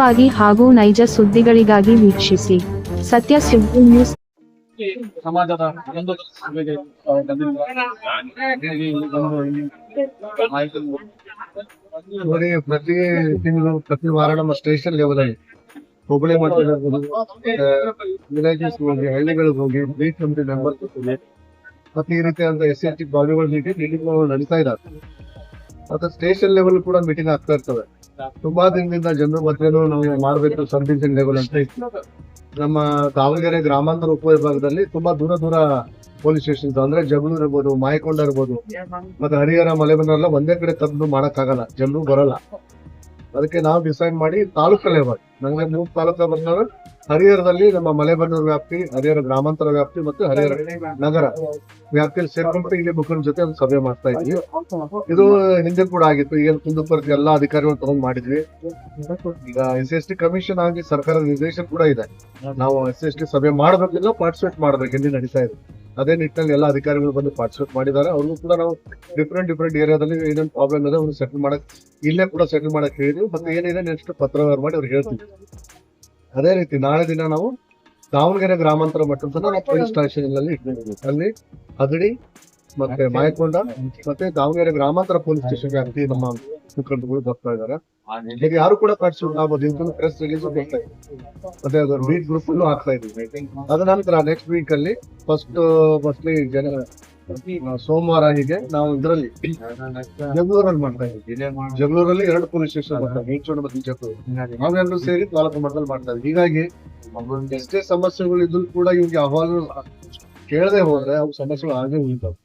ವಾಗಿ ಹಾಗೂ ನೈಜ ಸುದ್ದಿಗಳಿಗಾಗಿ ವೀಕ್ಷಿಸಿ. ಸತ್ಯ ಸುದ್ದಿ ನ್ಯೂಸ್. ಸಮಾಜದ ಒಂದು ಸಭೆಗೆ ಪ್ರತಿ ತಿಂಗಳು ಪ್ರತಿ ವಾರ ನಮ್ಮ ಸ್ಟೇಷನ್ ಲೆವೆಲ್ ಹೋಗಿ ಹುಬ್ಬಳ್ಳಿ ಮಟ್ಟದಲ್ಲಿ ವಿಲೇಜಸ್ ಹೋಗಿ ಹಳ್ಳಿಗಳಿಗೆ ಹೋಗಿ ಬೀಚ್ ಕಮಿಟಿ ಮೆಂಬರ್ಸ್ ಮತ್ತೆ ಈ ರೀತಿಯಾದ ಎಸ್ ಎಸ್ ಟಿ ಬಾಲಿವುಡ್ ನೀಡಿ ಮೀಟಿಂಗ್ ನಡೀತಾ ಇದ್ದಾರೆ. ಮತ್ತೆ ಸ್ಟೇಷನ್ ಲೆವೆಲ್ ಕೂಡ ಮೀಟಿಂಗ್ ಆಗ್ತಾ ಇರ್ತವೆ. ತುಂಬಾ ದಿನದಿಂದ ಜನರ ಮಧ್ಯೆನೂ ನಾವು ಮಾಡಬೇಕು ಸಬ್ ಡಿವಿಷನ್ ಲೆವೆಲ್ ಅಂತ ನಮ್ಮ ದಾವಣಗೆರೆ ಗ್ರಾಮಾಂತರ ಉಪವಿಭಾಗದಲ್ಲಿ ತುಂಬಾ ದೂರ ದೂರ ಪೊಲೀಸ್ ಸ್ಟೇಷನ್ ಅಂದ್ರೆ ಜಗಳೂರು ಇರ್ಬೋದು, ಮಾಯಕೊಂಡ ಇರ್ಬೋದು. ಮತ್ತೆ ಹರಿಹರ ಮಲೆಬೆನ್ನೂರೆಲ್ಲ ಒಂದೇ ಕಡೆ ತಂದು ಮಾಡಕ್ಕಾಗಲ್ಲ. ಜನರು ಬರಲ್ಲ. ಅದಕ್ಕೆ ನಾವು ಡಿಸೈಡ್ ಮಾಡಿ ತಾಲೂಕು ಲೆವೆಲ್ ನಂಗೆ ಮೂರು ತಾಲೂಕು ಬಂದವರು ಹರಿಹರದಲ್ಲಿ ನಮ್ಮ ಮಲೆಬೆನ್ನೂರು ವ್ಯಾಪ್ತಿ, ಹರಿಹರ ಗ್ರಾಮಾಂತರ ವ್ಯಾಪ್ತಿ ಮತ್ತು ಹರಿಹರ ನಗರ ವ್ಯಾಪ್ತಿಯಲ್ಲಿ ಸೇರ್ಕೊಂಡು ಇಲ್ಲಿ ಮುಖಂಡ ಜೊತೆ ಒಂದು ಸಭೆ ಮಾಡ್ತಾ ಇದ್ವಿ. ಇದು ಹಿಂದೆ ಕೂಡ ಆಗಿತ್ತು. ಈಗ ಕುಂದುಪುರದ ಎಲ್ಲಾ ಅಧಿಕಾರಿಗಳು ತಗೊಂಡ್ ಮಾಡಿದ್ವಿ. ಈಗ ಎಸ್ ಎಸ್ ಟಿ ಕಮಿಷನ್ ಆಗಿ ಸರ್ಕಾರದ ನಿರ್ದೇಶನ ಕೂಡ ಇದೆ. ನಾವು ಎಸ್ ಎಸ್ ಟಿ ಸಭೆ ಮಾಡಬೇಕಿಲ್ಲ ಪಾರ್ಟಿಸಿಪೇಟ್ ಮಾಡ್ಬೇಕು ಇಲ್ಲಿ ನಡೀತಾ ಇದೆ. ಅದೇ ನಿಟ್ಟಿನಲ್ಲಿ ಎಲ್ಲ ಅಧಿಕಾರಿಗಳು ಬಂದು ಪಾರ್ಟಿಸಿಪೇಟ್ ಮಾಡಿದ್ದಾರೆ. ಅವ್ರಿಗೂ ಕೂಡ ನಾವು ಡಿಫ್ರೆಂಟ್ ಡಿಫ್ರೆಂಟ್ ಏರಿಯಾದಲ್ಲಿ ಏನೇನು ಪ್ರಾಬ್ಲಮ್ ಇದೆ ಅವ್ರನ್ನ ಸೆಟಲ್ ಮಾಡಕ್ ಇಲ್ಲೇ ಕೂಡ ಸೆಟಲ್ ಮಾಡಕ್ ಹೇಳಿದ್ವಿ. ಮತ್ತೆ ಏನಿದೆ ನೆಕ್ಸ್ಟ್ ಪತ್ರ ಮಾಡಿ ಅವ್ರಿಗೆ ಹೇಳ್ತೀವಿ. ಅದೇ ರೀತಿ ನಾಳೆ ದಿನ ನಾವು ದಾವಣಗೆರೆ ಗ್ರಾಮಾಂತರ ಮಟ್ಟದ ಪೊಲೀಸ್ ಸ್ಟೇಷನ್ ಅಲ್ಲಿ ಇಟ್ಕೊಂಡಿದ್ದೀವಿ. ಅಲ್ಲಿ ಹದಡಿ ಮತ್ತೆ ಮಾಯಕೊಂಡ ಮತ್ತೆ ದಾವಣಗೆರೆ ಗ್ರಾಮಾಂತರ ಪೊಲೀಸ್ ಸ್ಟೇಷನ್ ನಮ್ಮ ಮುಖಂಡರುಗಳು ಬರ್ತಾ ಇದ್ದಾರೆ. ಈಗ ಯಾರು ಕೂಡ ಪಾರ್ಟಿಸಿಪೇಟ್ ಪ್ರೆಸ್ ರಿಲೀಸ್ ಬರ್ತಾ ಇದೆ. ಮತ್ತೆ ಅದು ಬೀಟ್ ಗ್ರೂಪ್ ಅಲ್ಲೂ ಹಾಕ್ತಾ ಇದ್ದೀವಿ ಅದ ನಂತರ ನೆಕ್ಸ್ಟ್ ವೀಕ್ ಅಲ್ಲಿ ಫಸ್ಟ್ ಮೋಸ್ಟ್ಲಿ ಜನ ಸೋಮವಾರ ಹೀಗೆ ನಾವು ಇದರಲ್ಲಿ ಜಗಳೂರಲ್ಲಿ ಮಾಡ್ತಾ ಇದ್ದೀವಿ. ಜಗಳೂರಲ್ಲಿ ಎರಡು ಪೊಲೀಸ್ ಸ್ಟೇಷನ್ ಮೇಲ್ಚೋಣ ಮತ್ತು ಜಗಳೂರು ನಾವೆಲ್ಲರೂ ಸೇರಿ ತಾಲೂಕು ಮಟ್ಟದಲ್ಲಿ ಮಾಡ್ತಾ ಇದ್ದೀವಿ. ಹೀಗಾಗಿ ಎಷ್ಟೇ ಸಮಸ್ಯೆಗಳು ಇದ್ರು ಕೂಡ ಇವ್ಗೆ ಅಹವಾಲು ಕೇಳದೆ ಹೋದ್ರೆ ಅವು ಸಮಸ್ಯೆಗಳು ಆಗೇ ಉಳಿತಾವೆ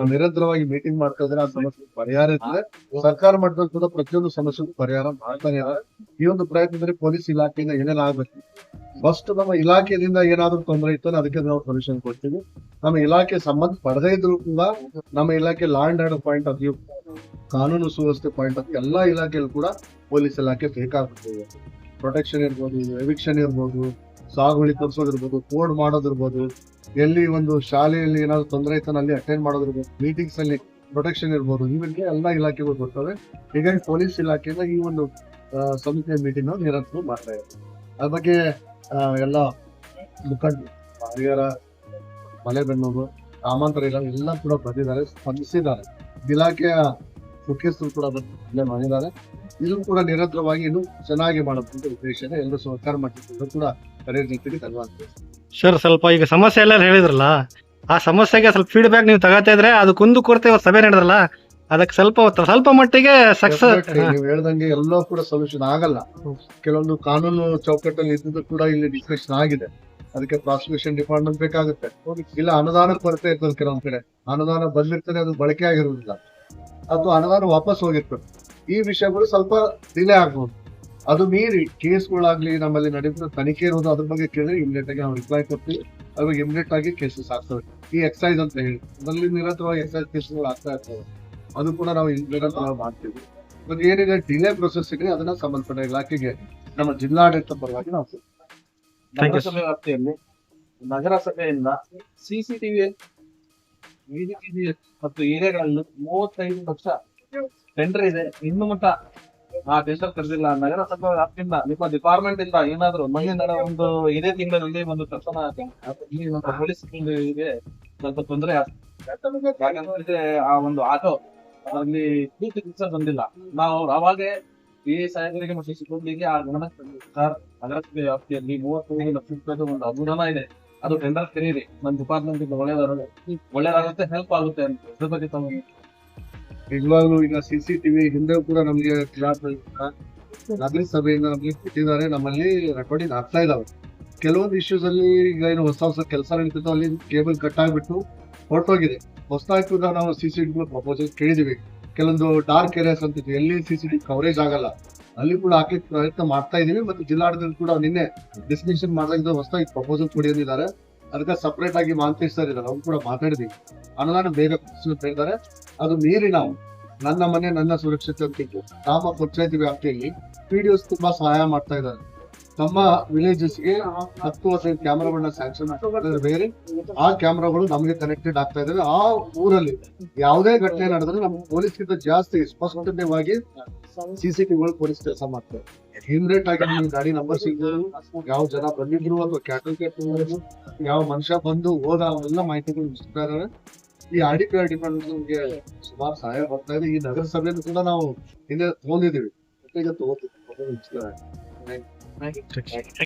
ನಾವು ನಿರಂತರವಾಗಿ ಮೀಟಿಂಗ್ ಮಾಡ್ತಾ ಆ ಸಮಸ್ಯೆ ಪರಿಹಾರ ಇರ್ತದೆ. ಸರ್ಕಾರ ಮಟ್ಟದಲ್ಲಿ ಕೂಡ ಪ್ರತಿಯೊಂದು ಸಮಸ್ಯೆಗೂ ಪರಿಹಾರ ಮಾಡ್ತಾನೆ ಈ ಒಂದು ಪ್ರಯತ್ನದಲ್ಲಿ ಪೊಲೀಸ್ ಇಲಾಖೆಯಿಂದ ಏನೇನು ಫಸ್ಟ್ ನಮ್ಮ ಇಲಾಖೆಯಿಂದ ಏನಾದ್ರೂ ತೊಂದರೆ ಇತ್ತು ಅದಕ್ಕೆ ನಾವು ಸೊಲ್ಯೂಷನ್ ಕೊಡ್ತೀವಿ. ನಮ್ಮ ಇಲಾಖೆ ಸಂಬಂಧ ಪಡೆದೇ ಇದ್ರು ಕೂಡ ನಮ್ಮ ಇಲಾಖೆ law and order point view ಕಾನೂನು ಸುವ್ಯವಸ್ಥೆ ಪಾಯಿಂಟ್ ಆಫ್ ಎಲ್ಲಾ ಇಲಾಖೆಯಲ್ಲೂ ಕೂಡ ಪೊಲೀಸ್ ಇಲಾಖೆ ಬೇಕಾಗುತ್ತೆ. ಪ್ರೊಟೆಕ್ಷನ್ ಇರ್ಬೋದು ಎವಿಕ್ಷನ್ ಇರ್ಬೋದು, ಸಾಗುವಳಿ ತೋರಿಸೋದಿರ್ಬೋದು ಕೋಡ್ ಮಾಡೋದಿರ್ಬೋದು. ಎಲ್ಲಿ ಒಂದು ಶಾಲೆಯಲ್ಲಿ ಏನಾದ್ರು ತೊಂದರೆ ಇತ್ತು ಅಲ್ಲಿ ಅಟೆಂಡ್ ಮಾಡೋದಿರ್ಬೋದು ಮೀಟಿಂಗ್ಸ್ ಅಲ್ಲಿ ಪ್ರೊಟೆಕ್ಷನ್ ಇರ್ಬೋದು, ಇವೆಲ್ಲ ಎಲ್ಲ ಇಲಾಖೆಗಳು ಬರ್ತವೆ ಹೀಗಾಗಿ ಪೊಲೀಸ್ ಇಲಾಖೆಯಿಂದ ಈ ಒಂದು ಸಮಿತಿಯ ಮೀಟಿಂಗ್ ನಿರಂತರ ಮಾಡ್ತಾ ಇದ್ದಾರೆ. ಅದ್ರ ಬಗ್ಗೆ ಎಲ್ಲ ಮುಖಂಡ ಹರಿಹರ ಮಲೆಬೆನ್ನೂರು, ಗ್ರಾಮಾಂತರ ಇಲಾಖೆ ಎಲ್ಲ ಕೂಡ ಬಂದಿದ್ದಾರೆ, ಸ್ಪಂದಿಸಿದ್ದಾರೆ. ಇಲಾಖೆಯ ಮುಖ್ಯಸ್ಥರು ಕೂಡ ಬಂದು ಮಾಡಿದ್ದಾರೆ ಇದು ಕೂಡ ನಿರಂತರವಾಗಿ ಇನ್ನೂ ಚೆನ್ನಾಗಿ ಮಾಡಬೇಕು ಉದ್ದೇಶ ಎಲ್ಲರೂ ಸಹಕಾರ ಮಾಡಿದ್ರು ಕೂಡ ಕರೆಯ ರೀತಿಯಲ್ಲಿ ಧನ್ಯವಾದ ಸರ್ ಸ್ವಲ್ಪ ಈಗ ಸಮಸ್ಯೆ ಎಲ್ಲ ಹೇಳಿದ್ರಲ್ಲ ಆ ಸಮಸ್ಯೆಗೆ ಸ್ವಲ್ಪ ಫೀಡ್ಬ್ಯಾಕ್ ನೀವು ತಗೋತಾ ಇದ್ರೆ ಅದು ಕುಂದು ಕೊರತೆ ಇವತ್ತು ಸಭೆ ನಡೆದ್ರಲ್ಲ ಅದಕ್ಕೆ ಸ್ವಲ್ಪ ಸ್ವಲ್ಪ ಮಟ್ಟಿಗೆ ಸಕ್ಸಸ್ Definitely ನೀವು ಹೇಳ್ದಂಗೆ ಎಲ್ಲೋ ಕೂಡ ಸೊಲ್ಯೂಷನ್ ಆಗಲ್ಲ. ಕೆಲವೊಂದು ಕಾನೂನು ಚೌಕಟ್ಟಲ್ಲಿ ಇದ್ದಿದ್ದು ಕೂಡ ಇಲ್ಲಿ ಡಿಸ್ಕಷನ್ ಆಗಿದೆ. ಅದಕ್ಕೆ ಪ್ರಾಸಿಕ್ಯೂಷನ್ ಡಿಪಾರ್ಟ್ಮೆಂಟ್ ಬೇಕಾಗುತ್ತೆ. ಇಲ್ಲ ಅನುದಾನ ಕೊರತೆ ಇರ್ತದೆ ಕೆಲವೊಂದ್ ಕಡೆ. ಅನುದಾನ ಬಂದಿರ್ತದೆ ಅದು ಬಳಕೆ ಆಗಿರುವುದಿಲ್ಲ. ಅದು ಅನುದಾನ ವಾಪಸ್ ಹೋಗಿರ್ತದೆ. ಈ ವಿಷಯಗಳು ಸ್ವಲ್ಪ ಡಿಲೇ ಆಗ್ಬೋದು. ಅದು ಮೀರಿ ಕೇಸ್ಗಳಾಗ್ಲಿ ನಮ್ಮಲ್ಲಿ ನಡೆಯುವ ತನಿಖೆ ಇರೋದು ಅದ್ರ ಬಗ್ಗೆ ಕೇಳಿದ್ರೆ ಇಮಿಡಿಯೇಟ್ ಆಗಿ ನಾವು ರಿಪ್ಲೈ ಕೊಡ್ತೀವಿ. ಅವಾಗ ಇಮಿಡಿಯೇಟ್ ಆಗಿ ಕೇಸಸ್ ಆಗ್ತವೆ. ಈ ಎಕ್ಸೈಸ್ ಅಂತ ಹೇಳಿ ಅದರಲ್ಲಿ ನಿರಂತರವಾಗಿ ಎಕ್ಸೈಸ್ ಕೇಸ್ಗಳು ಆಗ್ತಾ ಇರ್ತವೆ. ಅದು ಕೂಡ ನಾವು ನಿರಂತರವಾಗಿ ಮಾಡ್ತೀವಿ. ಮತ್ತೆ ಏನಿದೆ ಡಿಲೇ ಪ್ರೊಸೆಸ್ ಇದೆ ಅದನ್ನ ಸಂಬಂಧಪಟ್ಟ ಇಲಾಖೆಗೆ ನಮ್ಮ ಜಿಲ್ಲಾಡಳಿತ ಪರವಾಗಿ ನಾವು ನಗರಸಭೆ ವ್ಯಾಪ್ತಿಯಲ್ಲಿ ನಗರಸಭೆಯಿಂದ ಸಿಸಿಟಿವಿ ಟಿವಿ ಮತ್ತು ಏರಿಯಾಗಳಲ್ಲಿ ಮೂವತ್ತೈದು ಲಕ್ಷ ಟೆಂಡರ್ ಇದೆ. ಇನ್ನು ಮಟ್ಟ ಆ ಟೆಂಡರ್ ಕರೆದಿಲ್ಲ ನಗರಸಭೆ ವ್ಯಾಪ್ತಿಯಿಂದ ನಿಮ್ಮ ಡಿಪಾರ್ಟ್ಮೆಂಟ್ ಇಂದ ಏನಾದ್ರು ಮುಂದಿನ ಒಂದು ಇದೇ ತಿಂಗಳಲ್ಲಿ ಒಂದು ನಮ್ಮ ಪೊಲೀಸ್ಗೆ ಸ್ವಲ್ಪ ತೊಂದರೆ ಯಾಕಂದ್ರೆ ಆ ಒಂದು ಆಟೋ ಅಲ್ಲಿ ಪೂರ್ತಿ ಕೆಲಸ ಬಂದಿಲ್ಲ. ನಾವು ಅವಾಗೆ ಈ ಸಾಹೇಬರಿಗೆ ಮತ್ತು ಸಿಬ್ಬಂದಿಗೆ ಆ ಗಮನ ಸರ್ ನಗರಸಭೆ ವ್ಯಾಪ್ತಿಯಲ್ಲಿ ಮೂವತ್ತೈದು ಲಕ್ಷ ರೂಪಾಯಿ ಒಂದು ಅನುದಾನ ಇದೆ. ಅದು ಟೆಂಡರ್ ಕರೀರಿ ನಮ್ಮ ಡಿಪಾರ್ಟ್ಮೆಂಟ್ ಇಂದ ಒಳ್ಳೇದಾಗುತ್ತೆ ಒಳ್ಳೇದಾಗುತ್ತೆ ಹೆಲ್ಪ್ ಆಗುತ್ತೆ ಅಂತ. ಇದ್ರ ಬಗ್ಗೆ ತಾವು ನಿಜವಾಗ್ಲೂ ಈಗ ಸಿ ಸಿ ಟಿವಿ ಹಿಂದೆ ಕೂಡ ನಮ್ಗೆ ನಗರ ಸಭೆಯಿಂದ ನಮ್ಗೆ ಕೊಟ್ಟಿದ್ದಾರೆ. ನಮ್ಮಲ್ಲಿ ರೆಕಾರ್ಡಿಂಗ್ ಆಗ್ತಾ ಇದಾವೆ. ಕೆಲವೊಂದು ಇಶ್ಯೂಸ್ ಅಲ್ಲಿ ಈಗ ಏನು ಹೊಸ ಹೊಸ ಕೆಲಸ ನಡೀತಿತ್ತು, ಅಲ್ಲಿ ಕೇಬಲ್ ಕಟ್ ಆಗ್ಬಿಟ್ಟು ಹೊರಟೋಗಿದೆ. ಹೊಸದಾಗಿ ಕೂಡ ನಾವು ಸಿಸಿಟಿವಿ ಪ್ರಪೋಸಲ್ ಕೇಳಿದೀವಿ. ಕೆಲವೊಂದು ಡಾರ್ಕ್ ಏರಿಯಾಸ್ ಅಂತಿತ್ತು ಎಲ್ಲಿ ಸಿ ಸಿ ಟಿವಿ ಕವರೇಜ್ ಆಗಲ್ಲ. ಅಲ್ಲಿ ಕೂಡ ಹಾಕ್ಲಿಕ್ಕೆ ಪ್ರಯತ್ನ ಮಾಡ್ತಾ ಇದೀವಿ. ಮತ್ತು ಜಿಲ್ಲಾಡಳಿತ ಕೂಡ ನಿನ್ನೆ ಡಿಸ್ಕಷನ್ ಮಾಡಿದಾಗ ಹೊಸದಾಗಿ ಪ್ರಪೋಸಲ್ ಕೊಡಿ ಅಂದಿದ್ದಾರೆ. ಅದಕ್ಕೆ ಸಪ್ರೇಟ್ ಆಗಿ ಮಾಂತೇಶ್ ಸರ್ ಇದ್ದಾರೆ, ಅವ್ರು ಕೂಡ ಮಾತಾಡಿದೀವಿ ಅನುದಾನ ಬೇಗ ಹೇಳಿದ್ದಾರೆ. ಅದು ಮೀರಿ ನಾವು ನನ್ನ ಮನೆ, ನನ್ನ ಸುರಕ್ಷತೆ ಅಂತಿದ್ದು ಗ್ರಾಮ ಪಂಚಾಯತಿ ವ್ಯಾಪ್ತಿಯಲ್ಲಿ ಪಿಡಿಒಸ್ ತುಂಬಾ ಸಹಾಯ ಮಾಡ್ತಾ ಇದ್ದಾರೆ. ತಮ್ಮ ವಿಲೇಜಸ್ಗೆ ಹತ್ತು ವರ್ಷ ಕ್ಯಾಮ್ರಾಗಳನ್ನ ಸ್ಯಾಂಕ್ಷನ್ ಮಾಡಿದ್ರೆ ಬೇರೆ. ಆ ಕ್ಯಾಮ್ರಾಗಳು ನಮಗೆ ಕನೆಕ್ಟೆಡ್ ಆಗ್ತಾ ಇದಾವೆ. ಆ ಊರಲ್ಲಿ ಯಾವುದೇ ಘಟನೆ ನಡೆದ್ರೆ ನಮ್ಮ ಪೊಲೀಸ್ಗಿಂತ ಜಾಸ್ತಿ ಸ್ಪಷ್ಟವಾಗಿ ಸಿಸಿಟಿವಿಗಳು ಪೊಲೀಸ್ ಕೆಲಸ ಮಾಡ್ತಾರೆ ಇಮಿಡಿಯೇಟ್ ಆಗಿ ನಿಮ್ ಗಾಡಿ ನಂಬರ್ ಸಿಗ್ಬೋದು. ಯಾವ ಜನ ಬಂದಿದ್ರು ಅಥವಾ ಕ್ಯಾಟಲ್ ಕ್ಯಾಟಲ್ ಯಾವ ಮನುಷ್ಯ ಬಂದು ಹೋದ ಅವೆಲ್ಲ ಮಾಹಿತಿಗಳು ಸಿಗ್ತಾ ಇದಾವೆ. ಈ ಡಿ ಪಿ ಆರ್ ಡಿಪಾರ್ಟ್ಮೆಂಟ್ ನಮ್ಗೆ ಸುಮಾರು ಸಹಾಯ ಬರ್ತಾ ಇದೆ. ಈ ನಗರಸಭೆಯನ್ನು ಕೂಡ ನಾವು ಹಿಂದೆ ತಗೊಂಡಿದ್ದೀವಿ. ಈಗ ತಗೋತೀವಿ. Thank you.